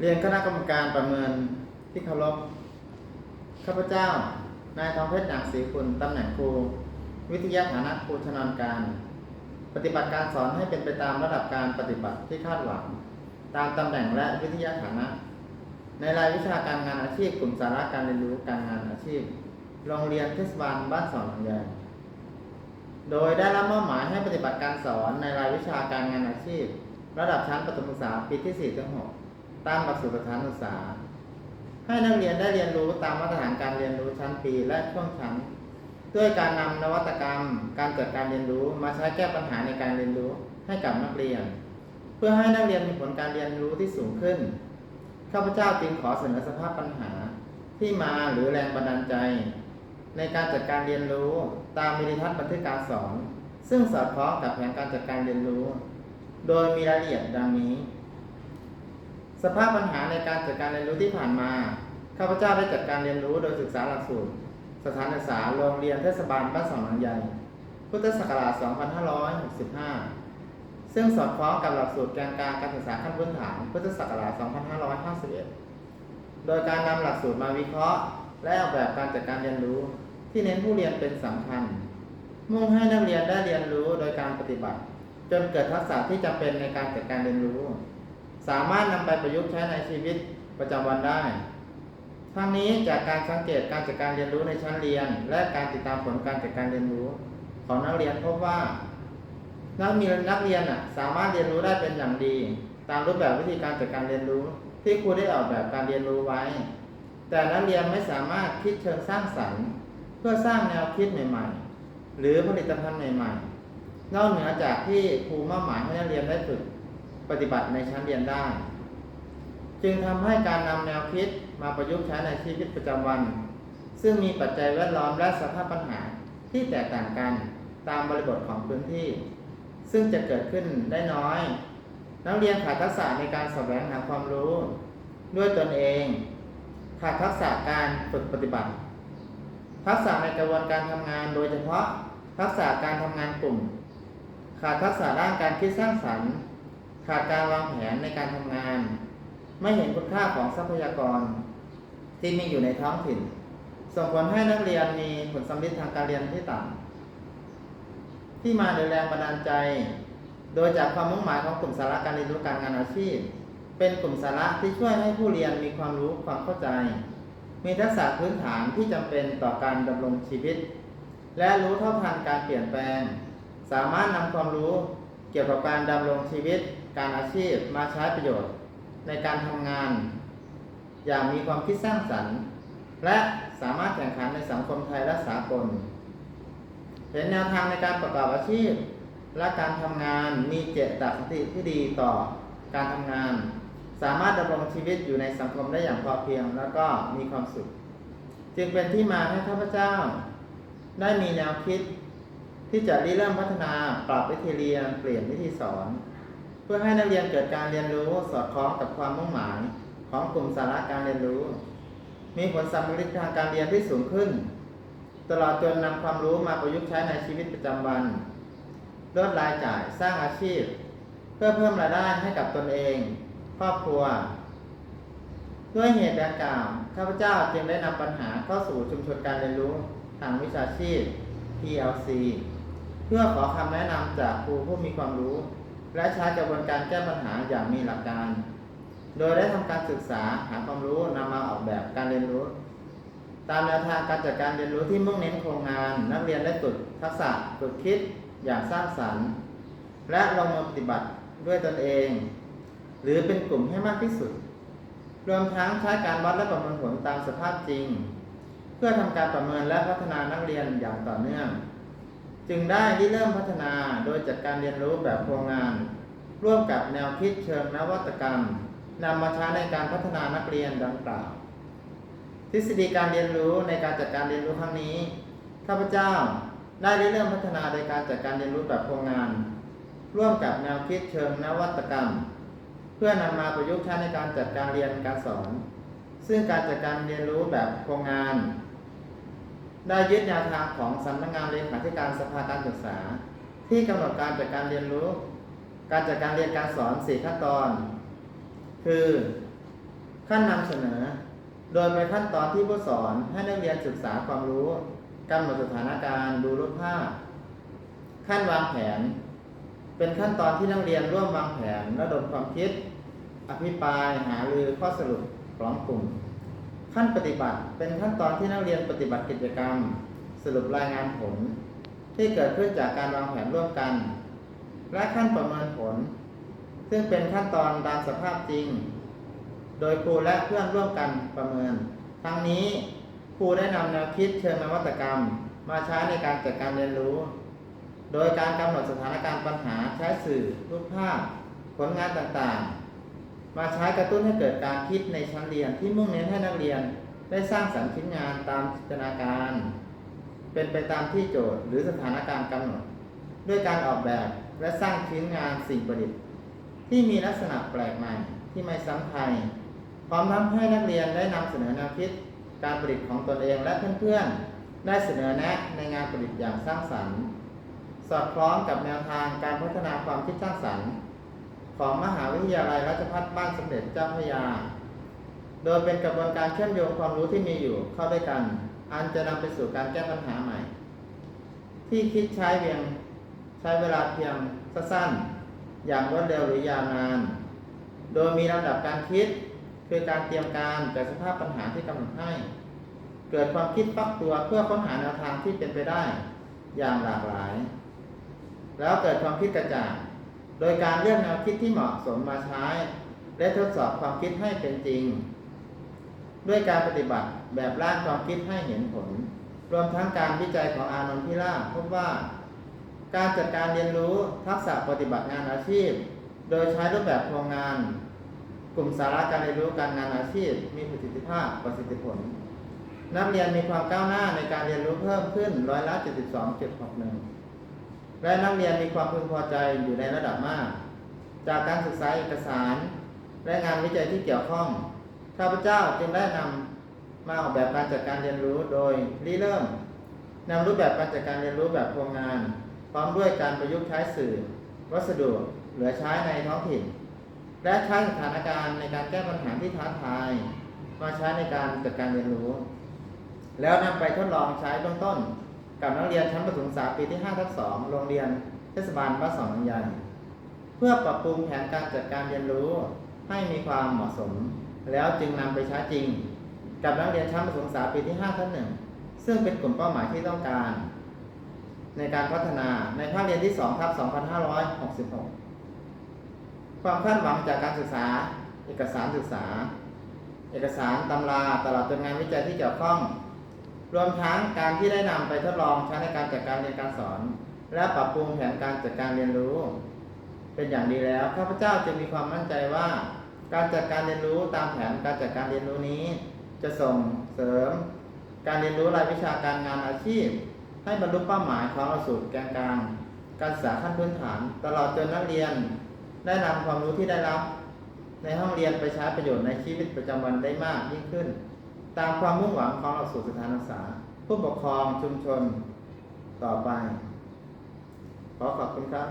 เรียนคณะกรรมการประเมินที่เคารพ ข้าพเจ้า นายทองเพชรหนักศรีคุณตำแหน่งครู วิทยาฐานะครูชำนาญการ ปฏิบัติการสอนให้เป็นไปตามระดับการปฏิบัติที่คาดหวัง ตามตำแหน่งและวิทยาฐานะ ในรายวิชาการงานอาชีพกลุ่มสาระการเรียนรู้การงานอาชีพ โรงเรียนเทศบาลบ้านสอนหนองแยงโดยได้รับมอบหมายให้ปฏิบัติการสอนในรายวิชาการงานอาชีพ ระดับชั้นประถมศึกษาปีที่4ถึง6 ตามหลักสูตรประถานศึกษา ให้นักเรียนได้เรียนรู้ตามมาตรฐานการเรียนรู้ชั้นปีและช่วงชั้น ด้วยการนำนวัตกรรม การจัดการเรียนรู้มาใช้แก้ปัญหาในการเรียนรู้ให้กับนักเรียน เพื่อให้นักเรียนมีผลการเรียนรู้ที่สูงขึ้นข้าพเจ้าจึงขอเสนอสภาพปัญหาที่มาหรือแรงบันดาลใจ ในการจัดการเรียนรู้ตามวิธีทัศน์บันทึกการสอน ซึ่งสอดคล้องกับแผนการจัดการเรียนรู้ โดยมีรายละเอียดดังนี้ สภาพปัญหาในการจัดการเรียนรู้ที่ผ่านมา ข้าพเจ้าได้จัดการเรียนรู้โดยศึกษาหลักสูตร สถานศึกษาโรงเรียนเทศบาลบ้านสองหลังใหญ่ พุทธศักราช 2565 ซึ่งสอดคล้องกับหลักสูตรแกนกลางการศึกษาขั้นพื้นฐาน พุทธศักราช 2551 โดยการนำหลักสูตรมาวิเคราะห์ และออกแบบการจัดการเรียนรู้ ที่เน้นผู้เรียนเป็นสำคัญ มุ่งให้นักเรียนได้เรียนรู้โดยการปฏิบัติ จนเกิดทักษะที่จำเป็นในการจัดการเรียนรู้ สามารถนำไปประยุกต์ใช้ในชีวิตประจำวันได้ทั้งนี้จากการสังเกตการจัดการเรียนรู้ในชั้นเรียน และการติดตามผลการจัดการเรียนรู้ ของนักเรียนพบว่า นักเรีนักเรียนอะสามารถเรียนรู้ได้เป็นอย่างดี ตามรูปแบบวิธีการจัดการเรียนรู้ ที่ครูได้ออกแบบการเรียนรู้ไว้ แต่นักเรียนไม่สามารถคิดเชิงสร้างสรรค์ เพื่อสร้างแนวคิดใหม่ ๆ หรือผลิตภัณฑ์ใหม่ๆนอกเหนือจากที่ครูมอบหมายให้นักเรียนได้ฝึก ปฏิบัติในชั้นเรียนได้ จึงทำให้การนำแนวคิดมาประยุกต์ใช้ในชีวิตประจำวัน ซึ่งมีปัจจัยแวดล้อมและสภาพปัญหาที่แตกต่างกันตามบริบทของพื้นที่ ซึ่งจะเกิดขึ้นได้น้อย นักเรียนขาดทักษะในการสแสวงหาความรู้ ด้วยตนเอง ขาดทักษะการฝึกปฏิบัติ ทักษะในกระบวนการทำงาน โดยเฉพาะทักษะการทำงานกลุ่ม ขาดทักษะด้านการคิดสร้างสรรค์ ขาดการวางแผนในการทำงาน ไม่เห็นคุณค่าของทรัพยากร ที่มีอยู่ในท้องถิ่น ส่งผลให้นักเรียนมีผลสำลิดทางการเรียนที่ต่ำที่มาโดยแรงบันดาลใจ โดยจากความมุ่งหมายของกลุ่มสาระการเรียนรู้การงานอาชีพ เป็นกลุ่มสาระที่ช่วยให้ผู้เรียนมีความรู้ความเข้าใจ มีทักษะพื้นฐานที่จำเป็นต่อการดำรงชีวิต และรู้เท่าทันการเปลี่ยนแปลง สามารถนำความรู้เกี่ยวกับการดำรงชีวิต การอาชีพมาใช้ประโยชน์ ในการทำงาน อย่างมีความคิดสร้างสรรค์ และสามารถแข่งขันในสังคมไทยและสากลเห็นแนวทางในการประกอบอาชีพ และการทำงานมีเจตคติที่ดีต่อการทำงาน สามารถดำรงชีวิตอยู่ในสังคมได้อย่างพอเพียงแล้วก็มีความสุข จึงเป็นที่มาให้ข้าพเจ้า ได้มีแนวคิดที่จะริเริ่มพัฒนาปรับวิธีเรียนเปลี่ยนวิธีสอน พื่อให้นักเรียนเกิดการเรียนรู้สอดคล้องกับความมุ่งหมายของกลุ่มสาระการเรียนรู้ มีผลสำลิดทางการเรียนที่สูงขึ้น ตลอดจนนำความรู้มาประยุกต์ใช้ในชีวิตประจำวันลดรายจ่ายสร้างอาชีพ เพื่อเพิ่มรายได้ให้กับตนเอง ครอบครัว ด้วยเหตุดังกล่าวข้าพเจ้าจึงได้นำปัญหาเข้าสู่ชุมชนการเรียนรู้ทางวิชาชีพ PLC เพื่อขอคำแนะนำจากครูผู้มีความรู้ และใช้กระบวนการแก้ปัญหาอย่างมีหลักการ โดยได้ทำการศึกษาหาความรู้นำมาออกแบบการเรียนรู้ ตามแนวทางการจัดการเรียนรู้ที่มุ่งเน้นโครงงาน นักเรียนได้ฝึกทักษะฝึกคิดอย่างสร้างสรรค์ และลงมือปฏิบัติด้วยตนเอง หรือเป็นกลุ่มให้มากที่สุด รวมทั้งใช้การวัดและประเมินผลตามสภาพจริง เพื่อทำการประเมินและพัฒนานักเรียนอย่างต่อเนื่อง จึงได้ริเริ่มพัฒนาโดยจัดการเรียนรู้แบบโครงงาน ร่วมกับแนวคิดเชิงนวัตกรรมนำมาใช้ในการพัฒนานักเรียนดังกล่าวทฤษฎีการเรียนรู้ในการจัดการเรียนรู้ครั้งนี้ข้าพเจ้าได้เริ่มพัฒนาโดยการจัดการเรียนรู้แบบโครงงาน ร่วมกับแนวคิดเชิงนวัตกรรม เพื่อนำมาประยุกต์ใช้ในการจัดการเรียนการสอน ซึ่งการจัดการเรียนรู้แบบโครงงาน ได้ยึดแนวทางของสำนักงานเลขาธิการสภาการศึกษา ที่กำหนดการจัดการเรียนรู้ การจัดการเรียนการสอน4ขั้นตอน คือขั้นนำเสนอ โดยเป็นขั้นตอนที่ผู้สอนให้นักเรียนศึกษาความรู้กำหนดสถานการณ์ดูรูปภาพ ขั้นวางแผน เป็นขั้นตอนที่นักเรียนร่วมวางแผนระดมความคิด อภิปรายหารือข้อสรุปของกลุ่ม ขั้นปฏิบัติเป็นขั้นตอนที่นักเรียนปฏิบัติกิจกรรม สรุปรายงานผล ที่เกิดขึ้นจากการวางแผนร่วมกัน และขั้นประเมินผล ซึ่งเป็นขั้นตอนตามสภาพจริง โดยครูและเพื่อนร่วมกันประเมิน ทั้งนี้ครูได้นำแนวคิดเชิงนวัตกรรม มาใช้ในการจัดการเรียนรู้ โดยการกำหนดสถานการณ์ปัญหาใช้สื่อรูปภาพ ผลงานต่างๆ มาใช้กระตุ้นให้เกิดการคิดในชั้นเรียนที่มุ่งเน้นให้นักเรียนได้สร้างสรรค์ชิ้นงานตามจินตนาการ เป็นไปตามที่โจทย์หรือสถานการณ์กำหนด ด้วยการออกแบบและสร้างชิ้นงานสิ่งประดิษฐ์ ที่มีลักษณะแปลกใหม่ที่ไม่ซ้ำใครพร้อมทั้งให้นักเรียนได้นำเสนอแนวคิดการประดิษฐ์ของตนเองและเพื่อนๆ ได้เสนอแนะในงานประดิษฐ์อย่างสร้างสรรค์ สอดคล้องกับแนวทางการพัฒนาความคิดสร้างสรรค์ ของมหาวิทยาลัยราชภัฏบ้านสมเด็จเจ้าพระยา โดยเป็นกระบวนการเชื่อมโยงความรู้ที่มีอยู่เข้าด้วยกัน อันจะนำไปสู่การแก้ปัญหาใหม่ ที่คิดใช้เพียงใช้เวลาเพียงสั้นๆอย่างรวดเร็วหรือยาวนาน โดยมีลำดับการคิดคือการเตรียมการจากสภาพปัญหาที่กำหนดให้ เกิดความคิดฟักตัวเพื่อค้นหาแนวทางที่เป็นไปได้อย่างหลากหลาย แล้วเกิดความคิดกระจ่าง โดยการเลือกแนวคิดที่เหมาะสมมาใช้ และทดสอบความคิดให้เป็นจริง ด้วยการปฏิบัติแบบร่างความคิดให้เห็นผล รวมทั้งการวิจัยของอานนท์พิราบพบว่า การจัดการเรียนรู้ทักษะปฏิบัติงานอาชีพ โดยใช้รูปแบบโครงงาน กลุ่มสาระการเรียนรู้การงานอาชีพ มีประสิทธิภาพประสิทธิผล นักเรียนมีความก้าวหน้าในการเรียนรู้เพิ่มขึ้นร้อยละ 72.61 และนักเรียนมีความพึงพอใจอยู่ในระดับมาก จากการศึกษาเอกสาร และงานวิจัยที่เกี่ยวข้องข้าพเจ้าจึงได้นำมาออกแบบการจัดการเรียนรู้โดยริเริ่มนำรูปแบบการจัดการเรียนรู้แบบโครงงาน พร้อมด้วยการประยุกต์ใช้สื่อ วัสดุเหลือใช้ในท้องถิ่น และใช้สถานการณ์ในการแก้ปัญหาที่ท้าทาย มาใช้ในการจัดการเรียนรู้ แล้วนำไปทดลองใช้เบื้องต้น กับนักเรียนชั้นประถมศึกษาปีที่5ทับ2โรงเรียนเทศบาลบ้านสองนันยันเพื่อปรับปรุงแผนการจัดการเรียนรู้ให้มีความเหมาะสม แล้วจึงนำไปใช้จริง กับนักเรียนชั้นประถมศึกษาปีที่5ทับ1ซึ่งเป็นกลุ่มเป้าหมายที่ต้องการ ในการพัฒนาในภาคเรียนที่2ทับ2566 ความคาดหวังจากการศึกษา เอกสารศึกษา เอกสารตำราตลอดจนงานวิจัยที่เกี่ยวข้อง รวมทั้งการที่ได้นำไปทดลองใช้ในการจัดการเรียนการสอน และปรับปรุงแผนการจัดการเรียนรู้ เป็นอย่างดีแล้วข้าพเจ้าจึงมีความมั่นใจว่า การจัดการเรียนรู้ตามแผนการจัดการเรียนรู้นี้ จะส่งเสริม การเรียนรู้รายวิชาการงานอาชีพ ให้บรรลุเป้าหมายของหลักสูตรแกนกลางการศึกษาขั้นพื้นฐาน ตลอดจนนักเรียน ได้นำความรู้ที่ได้รับ ในห้องเรียนไปใช้ประโยชน์ในชีวิตประจำวันได้มากยิ่งขึ้น ตามความมุ่งหวังของหลักสูตรสถานศึกษา ผู้ปกครองชุมชนต่อไป ขอขอบคุณครับ